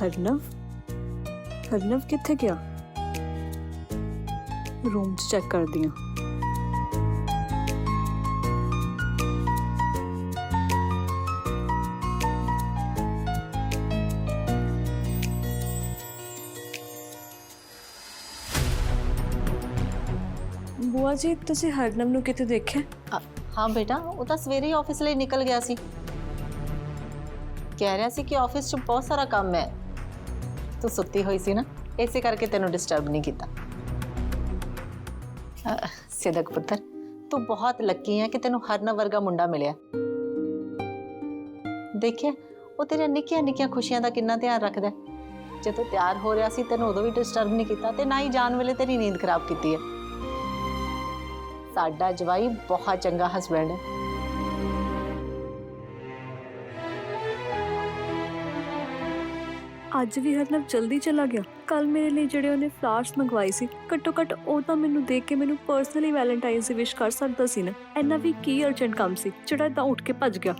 ਹਰਨਵ ਹਰਨਵ ਕਿੱਥੇ ਗਿਆ ਰੂਮ 'ਚ ਚੈੱਕ ਕਰਦੀ ਹਾਂ ਬੁਆ ਜੀ ਤੁਸੀਂ ਹਰਨਵ ਨੂੰ ਕਿਤੇ ਦੇਖਿਆ ਅ, ਹਾਂ ਬੇਟਾ ਉਹ ਤਾਂ ਸਵੇਰੇ ਹੀ ਆਫਿਸ ਲਈ ਨਿਕਲ ਗਿਆ ਸੀ ਕਹਿ ਰਿਹਾ ਸੀ ਕਿ ਆਫਿਸ 'ਚ ਬਹੁਤ ਸਾਰਾ ਕੰਮ ਹੈ ਤੂੰ ਸੁੱਤੀ ਹੋਈ ਸੀ ਨਾ ਇਸੇ ਕਰਕੇ ਤੈਨੂੰ ਡਿਸਟਰਬ ਨਹੀਂ ਕੀਤਾ। ਅ, ਸਿਦਕ ਪੁੱਤਰ ਤੂੰ ਬਹੁਤ ਲੱਕੀ ਹੈ ਕਿ ਤੈਨੂੰ ਹਰਨ ਵਰਗਾ ਮੁੰਡਾ ਮਿਲਿਆ। ਦੇਖਿਆ ਉਹ ਤੇਰੀਆਂ ਨਿੱਕੀਆਂ ਨਿੱਕੀਆਂ ਖੁਸ਼ੀਆਂ ਦਾ ਕਿੰਨਾ ਧਿਆਨ ਰੱਖਦਾ ਹੈ। ਜਦੋਂ ਤਿਆਰ ਹੋ ਰਿਹਾ ਸੀ ਤੈਨੂੰ ਉਦੋਂ ਵੀ ਡਿਸਟਰਬ ਨਹੀਂ ਕੀਤਾ ਤੇ ਨਾ ਹੀ ਜਾਣ ਵੇਲੇ ਤੇਰੀ ਨੀਂਦ ਖਰਾਬ ਕੀਤੀ ਹੈ। ਸਾਡਾ ਜਵਾਈ ਬਹੁਤ ਚੰਗਾ ਹਸਬੈਂਡ ਹੈ। ਅੱਜ ਵੀ ਹਰਨਵ ਜਲਦੀ ਚਲਾ ਗਿਆ। ਕੱਲ ਮੇਰੇ ਲਈ ਜਿਹੜੇ ਉਹਨੇ ਫਲਾਵਰਸ ਮੰਗਵਾਏ ਸੀ, ਘੱਟੋ ਘੱਟ ਉਹ ਤਾਂ ਮੈਨੂੰ ਦੇਖ ਕੇ ਮੈਨੂੰ ਪਰਸਨਲੀ ਵੈਲੈਂਟਾਈਨਸ ਦੀ ਵਿਸ਼ ਕਰ ਸਕਦਾ ਸੀ ਨਾ। ਇੰਨਾ ਵੀ ਕੀ ਅਰਜੈਂਟ ਕੰਮ ਸੀ, ਜਿਹੜਾ ਇਦਾਂ ਉੱਠ ਕੇ ਭੱਜ ਗਿਆ।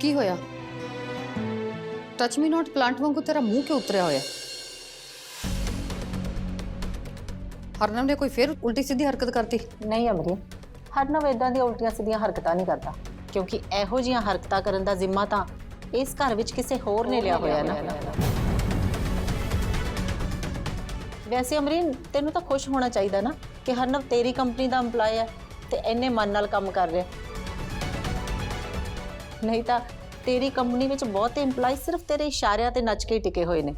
ਕੀ ਹੋਇਆ? ਟੱਚ ਮੀ ਨਾਟ ਪਲਾਂਟ ਵਾਂਗੂ ਤੇਰਾ ਮੂੰਹ ਕਿਉਂ ਉਤਰਿਆ ਹੋਇਆ? ਹਰਨਮ ਨੇ ਕੋਈ ਫਿਰ ਉਲਟੀ ਸਿੱਧੀ ਹਰਕਤ ਕਰਤੀ? ਨਹੀਂ ਅਮਰੀ ਹਰਨਵ ਇਦਾਂ ਦੀਆਂ ਉਲਟੀਆਂ ਸਿੱਧੀਆਂ ਹਰਕਤਾਂ ਨਹੀਂ ਕਰਦਾ। ਕਿਉਂਕਿ ਇਹੋ ਜਿਹੀਆਂ ਹਰਕਤਾਂ ਕਰਨ ਦਾ ਜ਼ਿੰਮਾ ਤਾਂ ਇਸ ਘਰ ਵਿੱਚ ਕਿਸੇ ਹੋਰ ਨੇ ਲਿਆ ਹੋਇਆ ਨਾ। ਵੈਸੇ ਅਮਰੀਨ ਤੈਨੂੰ ਤਾਂ ਖੁਸ਼ ਹੋਣਾ ਚਾਹੀਦਾ ਨਾ ਕਿ ਹਰਨਵ ਤੇਰੀ ਕੰਪਨੀ ਦਾ EMPLOYE ਹੈ ਤੇ ਇੰਨੇ ਮਨ ਨਾਲ ਕੰਮ ਕਰ ਰਿਹਾ। ਨਹੀਂ ਤਾਂ ਤੇਰੀ ਕੰਪਨੀ ਵਿੱਚ ਬਹੁਤੇ EMPLOYE ਸਿਰਫ ਤੇਰੇ ਇਸ਼ਾਰਿਆਂ ਤੇ ਨੱਚ ਕੇ ਹੀ ਟਿਕੇ ਹੋਏ ਨੇ।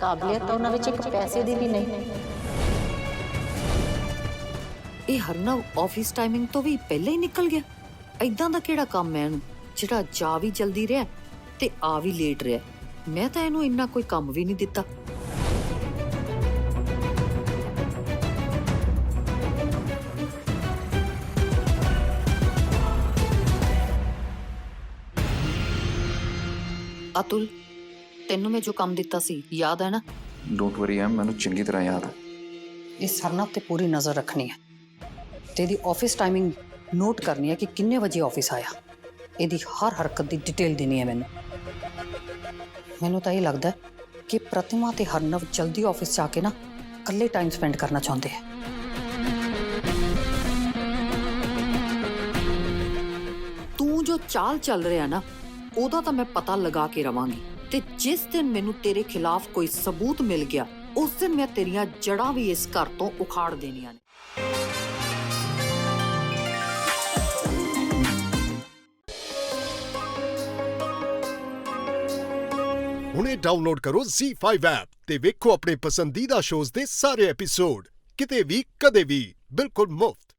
ਕਾਬਲੀਅਤ ਤਾਂ ਉਹਨਾਂ ਵਿੱਚ ਇੱਕ ਪੈਸੇ ਦੀ ਵੀ ਨਹੀਂ। ਇਹ ਹਰਨਵ ਆਫਿਸ ਟਾਈਮਿੰਗ ਤੋਂ ਵੀ ਪਹਿਲਾਂ ਹੀ ਨਿਕਲ ਗਿਆ। ਐਦਾਂ ਦਾ ਕਿਹੜਾ ਕੰਮ ਹੈ ਇਹਨੂੰ? ਜਿਹੜਾ ਜਾ ਵੀ ਜਲਦੀ ਰਿਹਾ ਤੇ ਆ ਵੀ ਲੇਟ ਰਿਹਾ। ਮੈਂ ਤਾਂ ਇਹਨੂੰ ਇੰਨਾ ਕੋਈ ਕੰਮ ਵੀ ਨਹੀਂ ਦਿੱਤਾ। ਅਤੁਲ ਤੈਨੂੰ ਮੈਂ ਜੋ ਕੰਮ ਦਿੱਤਾ ਸੀ ਯਾਦ ਹੈ ਨਾ? ਡੋਂਟ ਵਰੀ ਐਮ ਮੈਨੂੰ ਚੰਗੀ ਤਰ੍ਹਾਂ ਯਾਦ ਹੈ। ਇਸ ਹਰਨਵ ਤੇ ਪੂਰੀ ਨਜ਼ਰ ਰੱਖਣੀ ਹੈ। ਤੇ ਇਹਦੀ ਆਫਿਸ ਟਾਈਮਿੰਗ ਨੋਟ ਕਰਨੀ ਹੈ ਕਿ ਕਿੰਨੇ ਵਜੇ ਆਫਿਸ ਆਇਆ। ਇਹਦੀ ਹਰ ਹਰਕਤ ਦੀ ਡਿਟੇਲ ਦੇਣੀ ਹੈ ਮੈਨੂੰ। ਮੈਨੂੰ ਤਾਂ ਇਹ ਲੱਗਦਾ ਕਿ ਪ੍ਰਤਿਮਾ ਤੇ ਹਰਨਵ ਜਲਦੀ ਆਫਿਸ ਜਾ ਕੇ ਨਾ ਇਕੱਲੇ ਟਾਈਮ ਸਪੈਂਡ ਕਰਨਾ ਚਾਹੁੰਦੇ ਹੈ। ਤੂੰ ਜੋ ਚਾਲ ਚੱਲ ਰਿਹਾ ਨਾ ਉਹਦਾ ਤਾਂ ਮੈਂ ਪਤਾ ਲਗਾ ਕੇ ਰਵਾਂਗੀ। ਤੇ ਜਿਸ ਦਿਨ ਮੈਨੂੰ ਤੇਰੇ ਖਿਲਾਫ ਕੋਈ ਸਬੂਤ ਮਿਲ ਗਿਆ, ਉਸ ਦਿਨ ਮੈਂ ਤੇਰੀਆਂ ਜੜਾਂ ਵੀ ਇਸ ਘਰ ਤੋਂ ਉਖਾੜ ਦੇਣੀਆਂ ਨੇ। ਹੁਣੇ ਡਾਊਨਲੋਡ ਕਰੋ Z5 ਐਪ ਤੇ ਵੇਖੋ ਆਪਣੇ ਪਸੰਦੀਦਾ ਸ਼ੋਜ਼ ਦੇ ਸਾਰੇ ਐਪੀਸੋਡ ਕਿਤੇ ਵੀ, ਕਦੇ ਵੀ, ਬਿਲਕੁਲ ਮੁਫਤ।